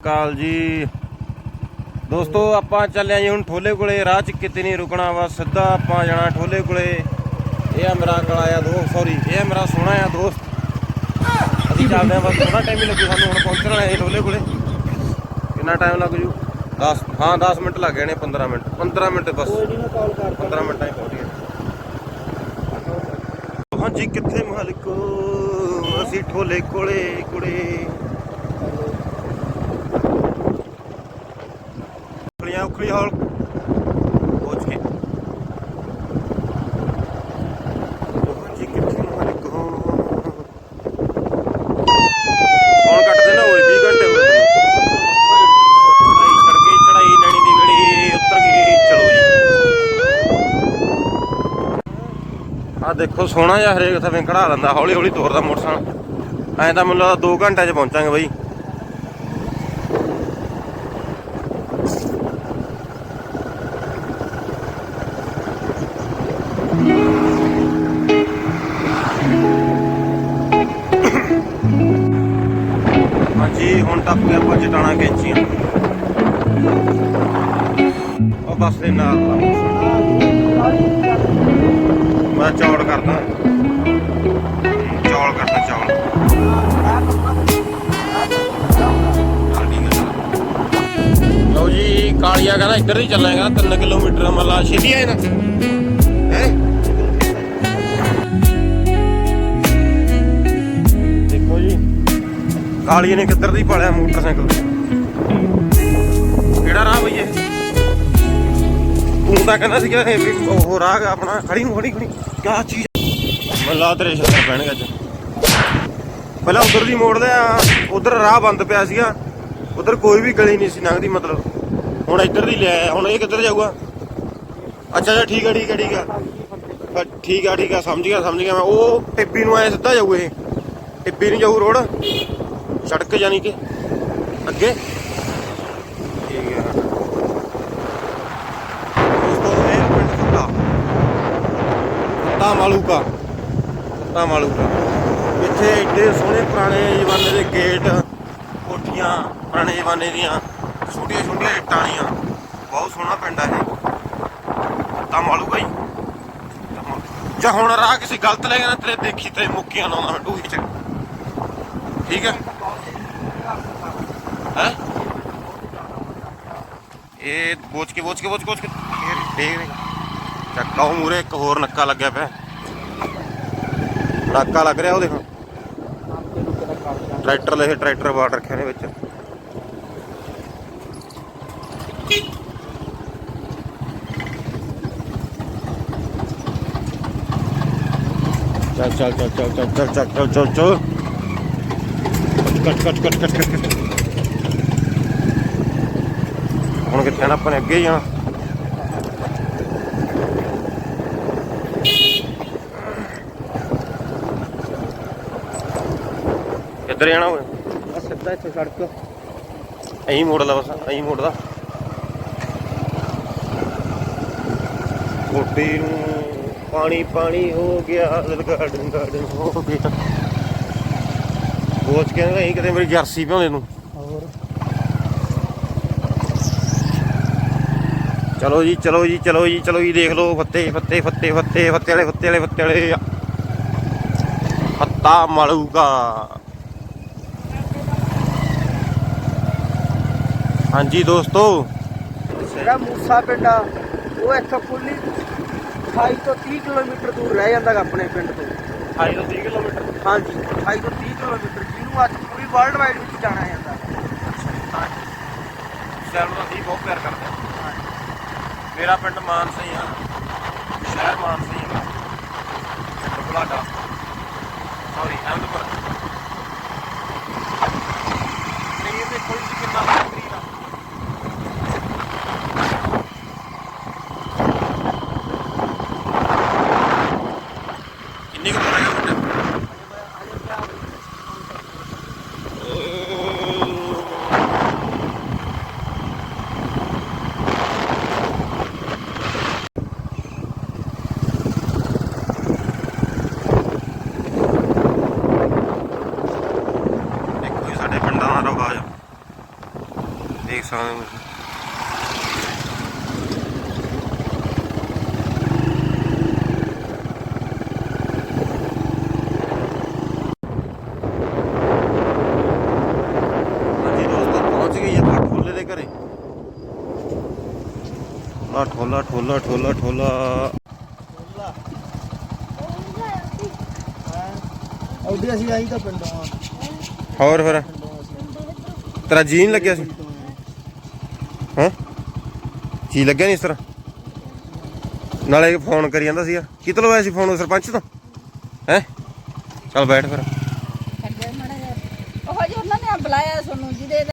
ਕਾਲ ਜੀ। ਦੋਸਤੋ ਆਪਾਂ ਚੱਲੇ ਆਂ ਜੀ ਹੁਣ ਠੋਲੇ ਕੋਲੇ। ਰਾਹ 'ਚ ਕਿਤੇ ਨਹੀਂ ਰੁਕਣਾ ਵਾ ਸਿੱਧਾ ਆਪਾਂ ਜਾਣਾ ਠੋਲੇ ਕੋਲੇ। ਇਹ ਆ ਮੇਰਾ ਕਲਾਇਆ ਦੋ ਸੌਰੀ ਇਹ ਮੇਰਾ ਸੋਹਣਾ ਆ ਦੋਸਤ। ਅਸੀਂ ਚੱਲਦੇ ਆਂ ਬਸ ਥੋੜਾ ਟਾਈਮ ਹੀ ਲੱਗੂ ਸਾਨੂੰ ਹੁਣ ਪਹੁੰਚਣਾ ਹੈ ਠੋਲੇ ਕੋਲੇ। ਕਿੰਨਾ ਟਾਈਮ ਲੱਗ ਜੂ? 10 ਹਾਂ 10 ਮਿੰਟ ਲੱਗ ਗਏ ਨੇ 15 ਮਿੰਟ। 15 ਮਿੰਟ ਬਸ। ਕੋਈ ਨਹੀਂ ਮੈਂ ਕਾਲ ਕਰ 15 ਮਿੰਟਾਂ ਹੀ ਪਹੁੰਚ ਗਏ। ਹਾਂਜੀ ਕਿੱਥੇ ਮਾਲਕੋ? ਅਸੀਂ ਠੋਲੇ ਕੋਲੇ ਕੁੜੇ। ਉਖਲੀਆਂ ਉਖਲੀ ਹੌਲ ਪਹੁੰਚ ਗਏ ਹਾਂਜੀ ਕਿੱਥੇ ਮਾਲਕੋ ਹੁਣ ਕੱਟਦੇ ਨਾ ਹੋਏ 20 ਘੰਟੇ ਹੋਏ ਤੈਨੂੰ ਚੜਾਈ ਚੜ ਗਈ ਚੜਾਈ ਨੈਣੀ ਦੀ ਵੇੜੀ ਉੱਤਰ ਗਈ ਚਲੋ ਜੀ ਆ ਦੇਖੋ ਸੋਹਣਾ ਜਿਹਾ ਹਰੇਕ ਥਵੇਂ ਕਢਾ ਲੈਂਦਾ ਹੌਲੀ ਹੌਲੀ ਤੋਰਦਾ ਮੋਟਰਸਾਈਕਲ ਐਂ ਤਾਂ ਮੈਨੂੰ ਲੱਗਦਾ 2 ਘੰਟਿਆਂ 'ਚ ਪਹੁੰਚਾਂਗੇ ਬਾਈ ਟੱਪ ਆਪਾਂ ਚਟਾਣਾ ਕੈਂਚੀਆਂ ਉਹ ਬੱਸ ਦੇ ਨਾਲ ਮੈਂ ਚੌੜ ਕਰਦਾ। ਚੌਲ ਕਰਦਾ, ਚੌਲ। ਲਓ ਜੀ, ਕਾਲੀਆ ਕਹਿੰਦਾ ਇੱਧਰ ਹੀ ਚੱਲਾਂਗਾ 3 ਕਿਲੋਮੀਟਰ ਮੱਲਾ। ਛੇਤੀ ਆਏ ਨਾ। ਕਾਲੀਏ ਨੇ ਕਿੱਧਰ ਦੀ ਪਾਲਿਆ ਮੋਟਰਸਾਈਕਲ? ਕਿਹੜਾ ਰਾਹ ਬਈ ਤੂੰ ਤਾਂ ਕਹਿੰਦਾ ਸੀਗਾ ਇਹ ਵੀ ਉਹ ਰਾਹ ਆਪਣਾ ਖੜੀ ਨੂੰ, ਖੜੀ ਖੜੀ। ਕਿਆ ਚੀਜ਼ ਮੱਲਾ ਤੇਰੇ ਛੱਤਰ ਪੈਣਗੇ ਅੱਜ। ਪਹਿਲਾਂ ਉਧਰ ਦੀ ਮੋੜਦੇ ਆ ਉਧਰ ਰਾਹ ਬੰਦ ਪਿਆ ਸੀਗਾ। ਉਧਰ ਕੋਈ ਵੀ ਗਲੀ ਨਹੀਂ ਸੀ ਲੰਘਦੀ, ਮਤਲਬ। ਹੁਣ ਇੱਧਰ ਦੀ ਲਿਆ ਹੁਣ ਇਹ ਕਿੱਧਰ ਜਾਊਗਾ? ਅੱਛਾ ਅੱਛਾ, ਠੀਕ ਆ ਠੀਕ ਆ ਠੀਕ ਆ। ਠੀਕ ਆ ਠੀਕ ਆ, ਸਮਝ ਗਿਆ ਸਮਝ ਗਿਆ ਮੈਂ। ਉਹ ਟਿੱਬੀ ਨੂੰ ਐ ਸਿੱਧਾ ਜਾਊ ਇਹ। ਟਿੱਬੀ ਨੂੰ ਜਾਊ ਰੋਡ। ਸੜਕ ਜਾਨੀ ਕਿ ਅੱਗੇ? ਠੀਕ ਆ ਦੋਸਤੋ ਇਹ ਪਿੰਡ ਮਾਲੂਕਾ ਮਾਲੂਕਾ ਇੱਥੇ ਏਡੇ ਸੋਹਣੇ ਪੁਰਾਣੇ ਜ਼ਮਾਨੇ ਦੇ ਗੇਟ ਕੋਠੀਆਂ ਪੁਰਾਣੇ ਜ਼ਮਾਨੇ ਦੀਆਂ ਛੋਟੀਆਂ ਛੋਟੀਆਂ ਇੱਟਾਂ ਵਾਲੀਆਂ। ਬਹੁਤ ਸੋਹਣਾ ਪਿੰਡ ਆ ਇਹ। ਫੱਤਾ ਮਾਲੂਕਾ ਹੀ। ਜਾਂ ਹੁਣ ਰਾਹ ਕਿਸੇ ਗਲਤ ਲੈ ਗਿਆ ਨਾ ਤੇਰੇ ਦੇਖੀ ਤੇ ਮੁੱਕੀਆਂ ਲਾਉਂਦਾ ਡੂਹੀ ਚ। ਠੀਕ ਹੈ? ਹੈ ਇਹ ਬੋਚ ਕੇ ਬੋਚ ਕੇ ਬੋਚ ਕੇ ਬੋਚ ਕੇ ਇਹ ਦੇਖ ਦੇ ਚੱਕਾ ਉਹ ਮੂਰੇ ਇੱਕ ਹੋਰ ਨੱਕਾ ਲੱਗਿਆ ਪਿਆ ਨੱਕਾ ਲੱਗ ਰਿਹਾ ਉਹ ਦੇਖੋ ਟਰੈਕਟਰ ਲੈ ਟਰੈਕਟਰ ਬਾੜ ਰੱਖਿਆ ਨੇ ਵਿੱਚ ਚੱਲ ਚੱਲ ਚੱਲ ਚੱਲ ਚੱਲ ਚੱਲ ਚੱਲ ਚੱਲ ਚੱਲ ਚੱਲ ਕੱਟ ਕੱਟ ਕੱਟ ਕੱਟ ਕੱਟ ਕੱਟ ਹੁਣ ਕਿੱਥੇ ਨਾ ਆਪਾਂ ਨੇ ਅੱਗੇ ਹੀ ਜਾਣਾ। ਕਿੱਧਰ ਜਾਣਾ ਓਏ? ਬਸ ਸਿੱਧਾ ਇੱਥੇ ਸੜਕ ਐਂ ਮੋੜ ਲਾ ਬਸ ਐਂ ਮੋੜਦਾ ਕੋਟੀ ਨੂੰ ਪਾਣੀ ਪਾਣੀ ਹੋ ਗਿਆ ਦਿਲ ਗਾਰਡਨ ਗਾਰਡਨ ਹੋ ਗਿਆ। ਸੋਚ ਕੇ ਨਹੀਂ ਕਿਤੇ ਮੇਰੀ ਜਰਸੀ ਭਿਉਂਦੇ ਨੂੰ। ਚਲੋ ਜੀ ਚਲੋ ਜੀ ਚਲੋ ਜੀ ਚਲੋ ਜੀ ਦੇਖ ਲਓ ਫੱਤੇ ਫੱਤੇ ਫੱਤੇ ਫੱਤੇ ਫੱਤੇ ਵਾਲੇ ਫੱਤੇ ਵਾਲੇ ਫੱਤੇ ਵਾਲੇ। ਫੱਤਾ ਮਲੂਗਾ। ਹਾਂਜੀ ਦੋਸਤੋ। ਜਿਹੜਾ ਮੂਸਾ ਪਿੰਡ ਆ ਉਹ ਇੱਥੋਂ ਕੁੱਲੀ 28 ਤੋਂ 30 ਕਿਲੋਮੀਟਰ ਦੂਰ ਰਹਿ ਜਾਂਦਾ ਗਾ ਆਪਣੇ ਪਿੰਡ ਤੋਂ। 28 ਤੋਂ 30 ਕਿਲੋਮੀਟਰ? ਹਾਂਜੀ 28 ਤੋਂ 30 ਕਿਲੋਮੀਟਰ ਜਿਹਨੂੰ ਅੱਜ ਪੂਰੀ ਵਰਲਡ ਵਾਈਡ ਵਿੱਚ ਜਾਣਾ ਜਾਂਦਾ। ਨੂੰ ਅਸੀਂ ਬਹੁਤ ਪਿਆਰ ਕਰਦੇ ਹਾਂ। ਮੇਰਾ ਪਿੰਡ ਮਾਨਸਾ ਹੀ ਆ। ਸ਼ਹਿਰ ਮਾਨਸਾ ਹੀ ਆ। ਬੁਲਾਡਾ ਸੌਰੀ ਅਹਿਮਦਪੁਰ ਨਹੀਂ ਤੇ ਕੋਈ ਸੀ ਕਿੰਨਾ ਫੈਕਟਰੀ ਦਾ ਕਿੰਨੀ ਕੁ ਦੂਰ ਹੈਗਾ ਮੁੰਡਾ ਦੇਖੋ ਜੀ ਸਾਡੇ ਪਿੰਡਾਂ ਦਾ ਰਿਵਾਜ ਦੇਖ ਸਕਦੇ ਹੋ ਠੋਲੇ ਠੋਲਾ ਠੋਲਾ ਠੋਲਾ ਉਹਦੇ ਅਸੀਂ ਆਈ ਤਾਂ ਪਿੰਡੋਂ। ਹੋਰ ਫਿਰ? ਤੇਰਾ ਜੀ ਨਹੀਂ ਲੱਗਿਆ ਸੀ? ਹੈ? ਜੀ ਲੱਗਿਆ ਨਹੀਂ ਇਸ ਤਰ੍ਹਾਂ? ਨਾਲੇ ਫੋਨ ਕਰੀ ਜਾਂਦਾ ਸੀਗਾ। ਕਿਤੋਂ ਲਵਾਇਆ ਸੀ ਫੋਨ ਸਰਪੰਚ ਤੋਂ? ਹੈ? ਚੱਲ ਬੈਠ ਫਿਰ। ਉਹ ਜੀ ਉਹਨਾਂ ਨੇ ਬੁਲਾਇਆ ਸਾਨੂੰ ਜਿਹਦੇ